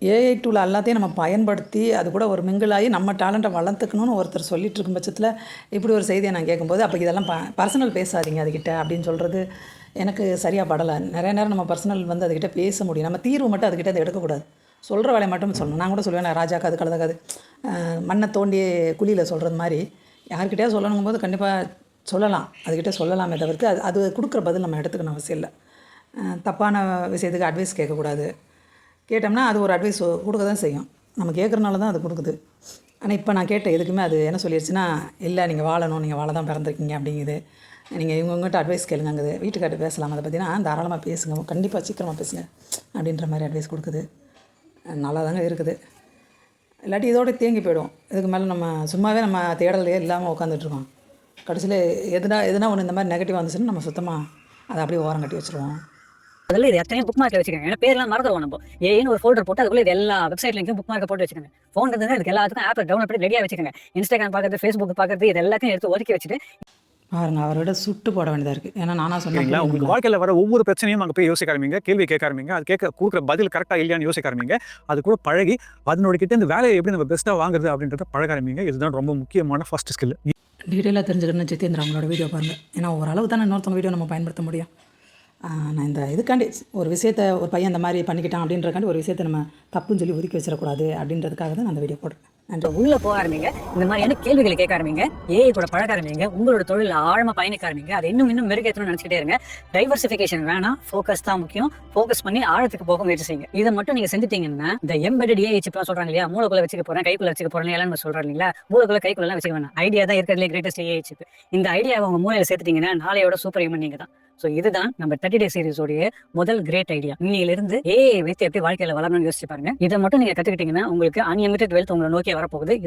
AI tool எல்லாத்தையும் நம்ம பயன்படுத்தி அது கூட ஒரு மிங்கிளாகி நம்ம டேலண்ட்டை வளர்த்துக்கணும்னு ஒருத்தர் சொல்லிட்டு இருக்கும் பட்சத்தில் இப்படி ஒரு செய்தியை நான் கேட்கும்போது அப்போ இதெல்லாம் ப பர்சனல் பேசாதீங்க அதுக்கிட்ட அப்படின்னு சொல்கிறது எனக்கு சரியாக படலை. நிறைய நேரம் நம்ம பர்சனல் வந்து அதுக்கிட்ட பேச முடியும். நம்ம தீர்வு மட்டும் அதுக்கிட்ட அதை எடுக்கக்கூடாது. சொல்கிற வேலையை மட்டும் சொல்லணும். நான் கூட சொல்லுவேன் நான் ராஜா கது கலந்த மண்ணை தோண்டி குழியில் சொல்கிறது மாதிரி யார்கிட்டயா சொல்லணுங்கும் போது கண்டிப்பாக சொல்லலாம். அதுக்கிட்ட சொல்லலாமே தவிர்த்து அது அது கொடுக்குற பதில் நம்ம எடுத்துக்கணும் அவசியம் இல்லை. தப்பான விஷயத்துக்கு அட்வைஸ் கேட்கக்கூடாது. கேட்டோம்னா அது ஒரு அட்வைஸ் கொடுக்க தான் செய்யும். நம்ம கேட்குறனால தான் அது கொடுக்குது. ஆனால் இப்போ நான் கேட்ட எதுக்குமே அது என்ன சொல்லிடுச்சுன்னா இல்லை நீங்கள் வாழணும் நீங்கள் வாழ தான் பிறந்திருக்கீங்க அப்படிங்குது. நீங்கள் இவங்ககிட்ட அட்வைஸ் கேளுங்கங்குது. வீட்டுக்கார்ட்ட பேசலாம். அதை பார்த்தீங்கன்னா தாராளமாக பேசுங்க. கண்டிப்பாக சீக்கிரமாக பேசுங்க அப்படின்ற மாதிரி அட்வைஸ் கொடுக்குது. நல்லா தாங்க இருக்குது. இல்லாட்டி இதோட தேங்கி போயிடும். இதுக்கு மேலே நம்ம சும்மாவே நம்ம தேடலையே இல்லாமல் உட்காந்துட்ருக்கோம் கடைசியில் எதுனா எதுனா ஒன்று இந்த மாதிரி நெகட்டிவ் வந்துச்சுன்னா நம்ம சுத்தமாக அதை அப்படியே ஓரம் கட்டி வச்சுருவோம். அதில் இது எத்தனையும் புக் மார்க்கில் வச்சுக்கோங்க. ஏன்னா பேர்லாம் மறந்துடுவோம் நம்ம. ஏன்னு ஒரு ஃபோல்டர் போட்டு அதுக்குள்ள இது எல்லா வெப்சைட்லையும் புக் மார்க்கை போட்டு வச்சுக்கோங்க. ஃபோன் இருந்தால் இதுக்கு எல்லாத்துக்கும் ஆப்பை டவுன்லோட் பண்ணி ரெடியாக வச்சுக்கோங்க. இன்ஸ்டாகிராம் பார்க்கறது ஃபேஸ்புக் பார்க்கறது இது எல்லாத்தையும் எடுத்து ஒதுக்கி வச்சுட்டு பாருங்க அவரோட சுட்டு போட வேண்டியதாக இருக்குது ஏன்னா நானாக சரிங்களா உங்களுக்கு வாழ்க்கையில் வர ஒவ்வொரு பிரச்சனையும் அங்கே போய் யோசிக்க ஆரம்பிங்க. கேள்வி கேட்க ஆரம்பிங்க. அது கேட்க கொடுக்குற பதில் கரெக்டாக இல்லையான்னு யோசிக்க ஆரம்பிங்க. அது கூட பழகி அதனோட கிட்ட இந்த வேலையை எப்படி நம்ம பெஸ்ட்டாக வாங்குறது அப்படின்றத பழக ஆரம்பிங்க. இதுதான் ரொம்ப முக்கியமான ஃபர்ஸ்ட் ஸ்கில் டீட்டெயிலாக தெரிஞ்சுக்கணும்னு ஜிதேந்திர அவங்களோட வீடியோ பாருங்கள் ஏன்னா ஓரளவு தானே இன்னொருத்தவங்க வீடியோ நம்ம பயன்படுத்த முடியும். நான் இந்த இதுக்காண்டி ஒரு விஷயத்த ஒரு பையன் இந்த மாதிரி பண்ணிக்கிட்டான் அப்படின்றக்காண்டி ஒரு விஷயத்தை நம்ம தப்புன்னு சொல்லி ஒதுக்கி வச்சிடக்கூடாது அப்படின்றதுக்காக தான் நான் அந்த வீடியோ போடுறேன். நன்றி. உள்ள போக ஆரம்பிங்க. இந்த மாதிரியான கேள்விகளை கேட்க ஆரம்பிங்க. ஏஐ கூட பழக ஆரம்பிங்க. உங்களோட தொழில் ஆழமா பயணிக்க ஆரம்பிங்க. அது இன்னும் இன்னும் மெருகேற்றணும்னு நினைச்சிட்டே இருங்க. டைவர்சிஃபிகேஷன் வேணாம். ஃபோக்கஸ் தான் முக்கியம். ஃபோக்கஸ் பண்ணி ஆழத்துக்கு போக முயற்சி செய்யுங்க. இதை மட்டும் நீங்க செஞ்சுட்டீங்கன்னா இந்த எம்பெடட் ஏஐ சிப்லாம் சொல்றாங்க இல்லையா? மூளைக்குள்ள வச்சுக்க போறேன் கைக்குள்ள வச்சுக்க போறேன் எல்லாம் நம்ம சொல்றோம் இல்லைங்களா? மூளைக்குள்ள கைக்குள்ள எல்லாம் வச்சுக்க வேணாம். ஐடியா தான் இருக்கிறதுலே கிரேட்டஸ்ட் ஏஐ சிப் இந்த ஐடியாவை உங்க மூளையில சேர்த்துட்டீங்கன்னா நாளையோட சூப்பர் ஹியூமன் நீங்க தான். ஸோ இதுதான் நம்ம தேர்ட்டி டே சீரிஸோடைய முதல் கிரேட் ஐடியா இன்னையிலிருந்து ஏ வைத்து எப்படி வாழ்க்கையில வளரணும்னு யோசிச்சு பாருங்க. இதை மட்டும் நீங்க கத்துக்கிட்டீங்கன்னா உங்களுக்கு அன்லிமிட்டட் வெல்த் உங்களை நோக்கி வரப்போகுது. இது